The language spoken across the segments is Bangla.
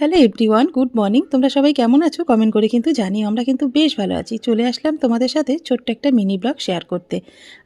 হ্যালো এভরিওয়ান গুড মর্নিং তোমরা সবাই কেমন আছো? কমেন্ট করে কিন্তু জানিও। আমরা কিন্তু বেশ ভালো আছি। চলে আসলাম তোমাদের সাথে ছোট্ট একটা মিনি ব্লগ শেয়ার করতে।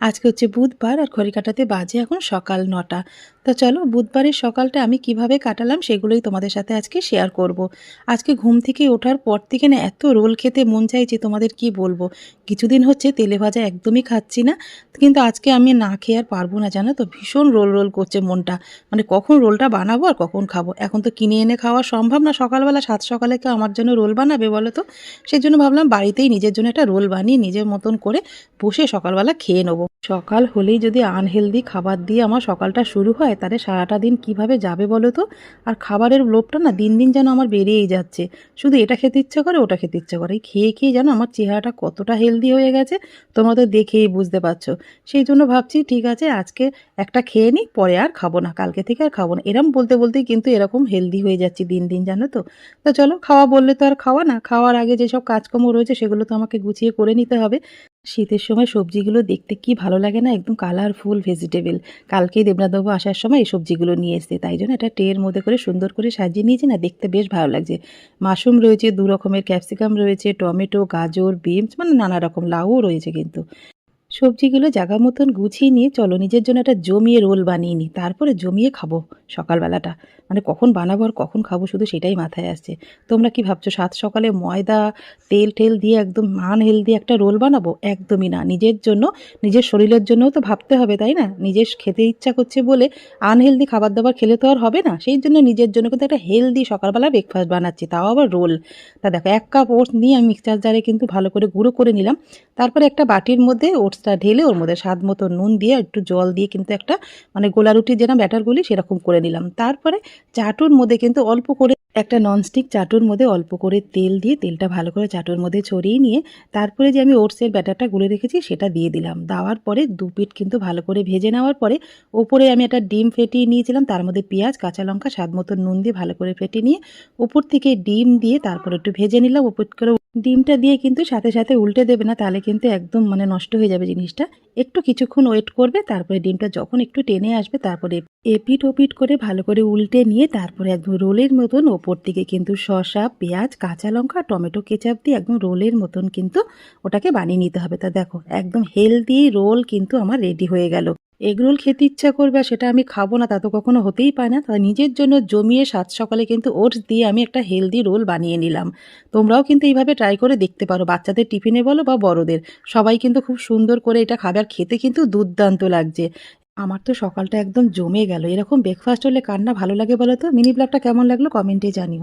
আজকে হচ্ছে বুধবার আর ঘড়ি কাটাতে বাজে এখন সকাল নটা। তো চলো, বুধবারের সকালটা আমি কীভাবে কাটালাম সেগুলোই তোমাদের সাথে আজকে শেয়ার করব। আজকে ঘুম থেকে ওঠার পর থেকে না এত রোল খেতে মন চাইছে তোমাদের কি বলব? কিছুদিন হচ্ছে তেলে ভাজা একদমই খাচ্ছি না। কিন্তু আজকে আমি না খেয়ে আর পারব না, জানো তো? ভীষণ রোল রোল করছে মনটা। মানে কখন রোলটা বানাবো আর কখন খাব? এখন তো কিনে এনে খাওয়া সম্ভব না সকালবেলা সাত সকালে কেউ আমার জন্য রোল বানাবে বলো তো? সেই জন্য ভাবলাম বাড়িতেই নিজের জন্য একটা রোল বানিয়ে নিজের মতন করে বসে সকালবেলা খেয়ে নেব। সকাল হলেই যদি আনহেলদি খাবার দিয়ে আমার সকালটা শুরু হয়, তাহলে সারাটা দিন কীভাবে যাবে বলো তো? আর খাবারের লোভটা না দিন দিন যেন আমার বেড়েই যাচ্ছে। শুধু এটা খেতে ইচ্ছে করে, ওটা খেতে ইচ্ছে করে। খেয়ে খেয়ে যেন আমার চেহারাটা কতটা হেলদি হয়ে গেছে, তোমরা তো দেখেই বুঝতে পারছ। সেই জন্য ভাবছি, ঠিক আছে, আজকে একটা খেয়ে নিই, পরে আর খাব না, কালকে থেকে আর খাব না। এরম বলতে বলতেই কিন্তু এরকম হেলদি হয়ে যাচ্ছি দিন দিন। জানো তো? তো চলো, খাওয়া বললে তো আর খাওয়া না। খাওয়ার আগে যেসব কাজকর্ম রয়েছে সেগুলো তো আমাকে গুছিয়ে করে নিতে হবে। শীতের সময় সবজিগুলো দেখতে কি ভালো লাগে না? একদম কালারফুল ভেজিটেবল কালকেই দেবনাথবাবু আসার সময় এই সবজিগুলো নিয়ে এসছে। তাই জন্য একটা ট্রের মধ্যে করে সুন্দর করে সাজিয়ে নিয়েছি না? দেখতে বেশ ভালো লাগছে। মাশরুম রয়েছে, দু রকমের ক্যাপসিকাম রয়েছে, টমেটো, গাজর বিনস মানে নানা রকম লাউও রয়েছে কিন্তু। সবজিগুলো জায়গা মতন গুছিয়ে নিয়ে চলো, নিজের জন্য একটা জমিয়ে রোল বানিয়ে নিই তারপরে জমিয়ে খাব সকালবেলাটা। মানে কখন বানাবো আর কখন খাব শুধু সেটাই মাথায় আসছে। তোমরা কি ভাবছ সাত সকালে ময়দা, তেল টেল দিয়ে একদম মান হেলদি একটা রোল বানাবো? একদমই না। নিজের জন্য, নিজের শরীরের জন্যও তো ভাবতে হবে, তাই না? নিজের খেতে ইচ্ছা করছে বলে আনহেলদি খাবার দাবার খেলে তো আর হবে না। সেই জন্য নিজের জন্য কিন্তু একটা হেলদি সকালবেলা ব্রেকফাস্ট বানাচ্ছি, তাও আবার রোল। তা দেখো, এক কাপ ওটস নিয়ে আমি মিক্সচার জারে কিন্তু ভালো করে গুঁড়ো করে নিলাম। তারপরে একটা বাটির মধ্যে ওটসটা ঢেলে ওর মধ্যে স্বাদ মতো নুন দিয়ে একটু জল দিয়ে কিন্তু একটা মানে গোলা রুটির যেরকম ব্যাটারগুলি সেরকম করে নিলাম। তারপরে চাটুর মধ্যে কিন্তু অল্প করে একটা ননস্টিক চাটুর মধ্যে অল্প করে তেল দিয়ে তেলটা ভালো করে চাটুর মধ্যে ছড়িয়ে নিয়ে তারপরে যে আমি ওটসের ব্যাটারটা গুলে রেখেছি সেটা দিয়ে দিলাম। দেওয়ার পরে দু পিঠ কিন্তু ভালো করে ভেজে নেওয়ার পরে ওপরে আমি একটা ডিম ফেটিয়ে নিয়েছিলাম, তার মধ্যে পেঁয়াজ, কাঁচা লঙ্কা, স্বাদ মতো নুন দিয়ে ভালো করে ফেটে নিয়ে উপর থেকে ডিম দিয়ে তারপরে একটু ভেজে নিলাম উপর করে ডিমটা দিয়ে কিন্তু সাথে সাথে উল্টে দেবে না, তাহলে কিন্তু একদম মানে নষ্ট হয়ে যাবে জিনিসটা। একটু কিছুক্ষণ ওয়েট করবে, তারপরে ডিমটা যখন একটু টেনে আসবে, তারপরে এপিট ওপিট করে ভালো করে উল্টে নিয়ে তারপরে একদম রোলের মতন ওপর থেকে কিন্তু শসা, পেঁয়াজ, কাঁচা লঙ্কা, টমেটো, কেচাপ দিয়ে একদম রোলের মতন কিন্তু ওটাকে বানিয়ে নিতে হবে। তা দেখো, একদম হেলদি রোল কিন্তু আমার রেডি হয়ে গেল। এগরোল খেতে ইচ্ছা করবে আর সেটা আমি খাব না, তা তো কখনো হতেই পারে না। তাই নিজের জন্য জমিয়ে সাত সকালে কিন্তু ওটস দিয়ে আমি একটা হেলদি রোল বানিয়ে নিলাম। তোমরাও কিন্তু এইভাবে ট্রাই করে দেখতে পারো, বাচ্চাদের টিফিনে বলো বা বড়দের। সবাই কিন্তু খুব সুন্দর করে এটা খাবে আর খেতে কিন্তু দুর্দান্ত লাগছে। আমার তো সকালটা একদম জমে গেল। এরকম ব্রেকফাস্ট হলে কান্না ভালো লাগে বলো তো? মিনি ব্লগটা কেমন লাগল কমেন্টে জানিও।